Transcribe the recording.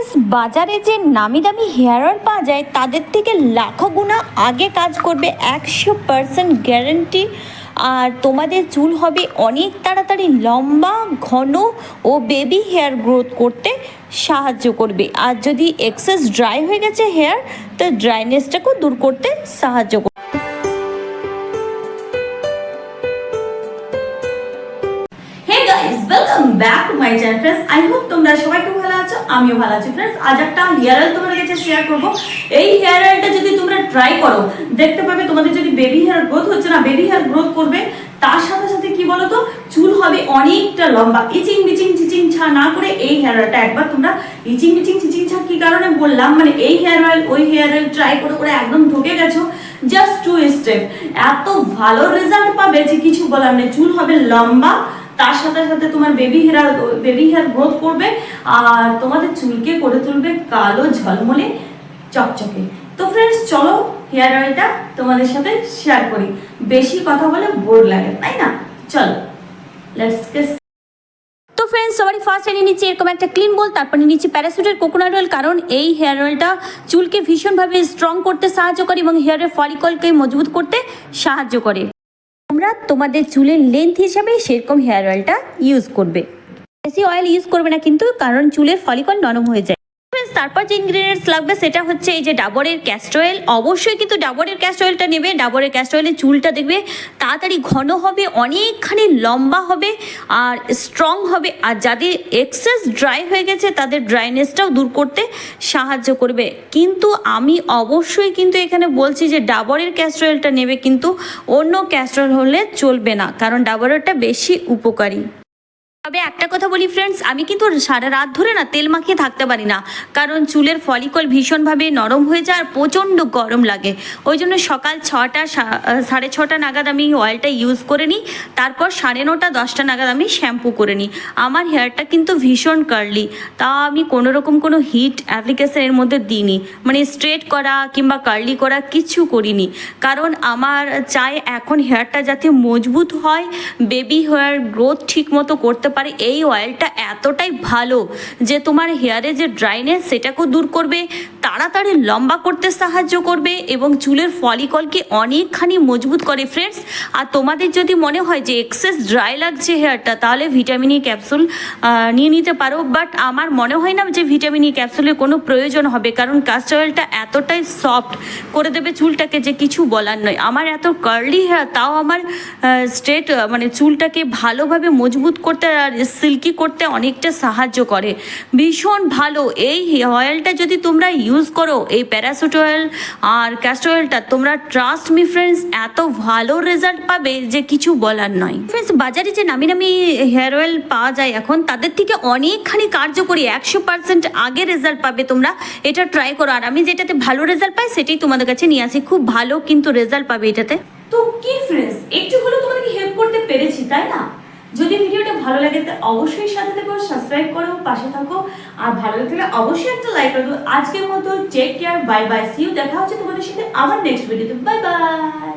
Friends বাজারে যে নামি দামি হেয়ার অয়েল পাওয়া যায়, তাদের থেকে লাখো গুণা আগে কাজ করবে একশো পার্সেন্ট গ্যারেন্টি আর তোমাদের চুল হবে অনেক তাড়াতাড়ি লম্বা, ঘন ও বেবি হেয়ার গ্রোথ করতে সাহায্য করবে। আর যদি এক্সেস ড্রাই হয়ে গেছে হেয়ার তো ড্রাইনেসটাকেও দূর করতে সাহায্য করবে। Back to my channel friends I hope তোমরা সবাই খুব ভালো আছো, আমিও ভালো আছি ফ্রেন্ডস আজ একটা হেয়ার অয়েল তোমাদের কাছে শেয়ার করব। এই হেয়ার অয়েলটা যদি তোমরা ট্রাই করো, দেখতে পাবে তোমাদের যদি বেবি হেয়ার গ্রোথ হচ্ছে না বেবি হেয়ার গ্রোথ করবে, তার সাথে সাথে কি বলতো, চুল হবে অনেকটা লম্বা। ইচিং বিচিং চিচিং ছা না করে এই হেয়ার অয়েলটা একবার তোমরা ইচিং বিচিং চিচিং ছা কি কারণে বললাম? মানে এই হেয়ার অয়েল ওই হেয়ার অয়েল ট্রাই করে করে একদম ঢুকে গেছো। জাস্ট টু স্টেপ এত ভালো রেজাল্ট পাবে যে কিছু বলার নেই। চুল হবে লম্বা তার সাথে সাথে তোমার baby hair baby hair growth করবে আর তোমাদের চুলকে করে তুলবে কালো ঝলমলে চকচকে। তো ফ্রেন্ডস চলো হেয়ার অয়েলটা তোমাদের সাথে শেয়ার করি। বেশি কথা বলে বোর লাগে, তাই না? চলো লেটস গেট তো ফ্রেন্ডস সবারই ফার্স্ট এনে নিচ্ছি এরকম একটা ক্লিন বল তারপর নিয়ে নিচ্ছি প্যারাসুটের কোকোনাট অয়েল কারণ এই হেয়ার অয়েলটা চুলকে ভীষণভাবে স্ট্রং করতে সাহায্য করে এবং হেয়ারের ফলিকলকে মজবুত করতে সাহায্য করে। তোমরা তোমাদের চুলের লেন্থ হিসাবে সেরকম হেয়ার অয়েলটা ইউজ করবে। বেশি অয়েল ইউজ করবে না কিন্তু, কারণ চুলের ফলিকল নরম হয়ে যায়। তারপর যে ইনগ্রিডিয়েন্টস লাগবে সেটা হচ্ছে এই যে ডাবরের ক্যাস্ট অয়েল অবশ্যই কিন্তু ডাবরের ক্যাস্ট অয়েলটা নেবে, ডাবরের ক্যাস্ট অয়েলের চুলটা দেখবে, তাড়াতাড়ি ঘন হবে, অনেকখানি লম্বা হবে আর স্ট্রং হবে। আর যাদের এক্সেস ড্রাই হয়ে গেছে, তাদের ড্রাইনেসটাও দূর করতে সাহায্য করবে। কিন্তু আমি অবশ্যই কিন্তু এখানে বলছি যে ডাবরের ক্যাস্ট অয়েলটা নেবে কিন্তু অন্য ক্যাস্ট অয়েল হলে চলবে না, কারণ ডাবরেরটা বেশি উপকারী। তবে একটা কথা বলি ফ্রেন্ডস আমি কিন্তু সারা রাত ধরে না তেল মাখিয়ে থাকতে পারি না। কারণ চুলের ফলিকল ভীষণভাবে নরম হয়ে যায় আর প্রচণ্ড গরম লাগে। ওই জন্য সকাল ছটা সাড়ে ছটা নাগাদ আমি অয়েলটা ইউজ করে নিই। তারপর সাড়ে নটা, দশটা নাগাদ আমি শ্যাম্পু করে নিই। আমার হেয়ারটা কিন্তু ভীষণ কার্লি তা আমি কোনো রকম কোনো হিট অ্যাপ্লিকেশন এর মধ্যে দিইনি। মানে স্ট্রেট করা কিংবা কার্লি করা কিছু করিনি। কারণ আমার চাই এখন হেয়ারটা যাতে মজবুত হয় বেবি হেয়ার গ্রোথ ঠিক মতো করতে পারে এই অয়েলটা এতটাই ভালো যে তোমার হেয়ারে যে ড্রাইনেস সেটাকেও দূর করবে। তাড়াতাড়ি লম্বা করতে সাহায্য করবে এবং চুলের ফলিকলকে অনেকখানি মজবুত করে। ফ্রেন্ডস আর তোমাদের যদি মনে হয় যে এক্সেস ড্রাই লাগছে হেয়ারটা তাহলে ভিটামিন ই ক্যাপসুল নিয়ে নিতে পারো। বাট আমার মনে হয় না যে ভিটামিন ই ক্যাপসুলের কোনো প্রয়োজন হবে, কারণ কাস্টার অয়েলটা এতটাই সফট করে দেবে চুলটাকে যে কিছু বলার নয়। আমার এত কার্লি হেয়ার তাও আমার স্ট্রেট মানে চুলটাকে ভালোভাবে মজবুত করতে আর সিল্কি করতে অনেকটা সাহায্য করে। ভীষণ ভালো। এই অয়েলটা যদি তোমরা ইউজ করো, এই প্যারাসুট অয়েল আর ক্যাস্টর অয়েলটা তোমরা ট্রাস্ট মি ফ্রেন্ডস এত ভালো রেজাল্ট পাবে যে কিছু বলার নয়। ফ্রেন্ডস বাজারে যে নামি নামি হেয়ার অয়েল পাওয়া যায় এখন, তাদের থেকে অনেকখানি কার্যকরী, একশো পার্সেন্ট আগে রেজাল্ট পাবে তোমরা। এটা ট্রাই করো, আর আমি যেটাতে ভালো রেজাল্ট পাই, সেটাই তোমাদের কাছে নিয়ে আসি। খুব ভালো কিন্তু রেজাল্ট পাবে এটাতে। তো কি ফ্রেন্ডস একটু হলেও তোমাদেরকে হেল্প করতে পেরেছি, তাই না? যদি ভিডিওটা ভালো লাগে তাহলে অবশ্যই সাথে থেকো সাবস্ক্রাইব করো, পাশে থাকো। আর ভালো লাগলে অবশ্যই একটা লাইক করো আজকের মতো take care bye bye see you দেখা হচ্ছে তোমাদের সাথে আবার নেক্সট ভিডিওতে বাই বাই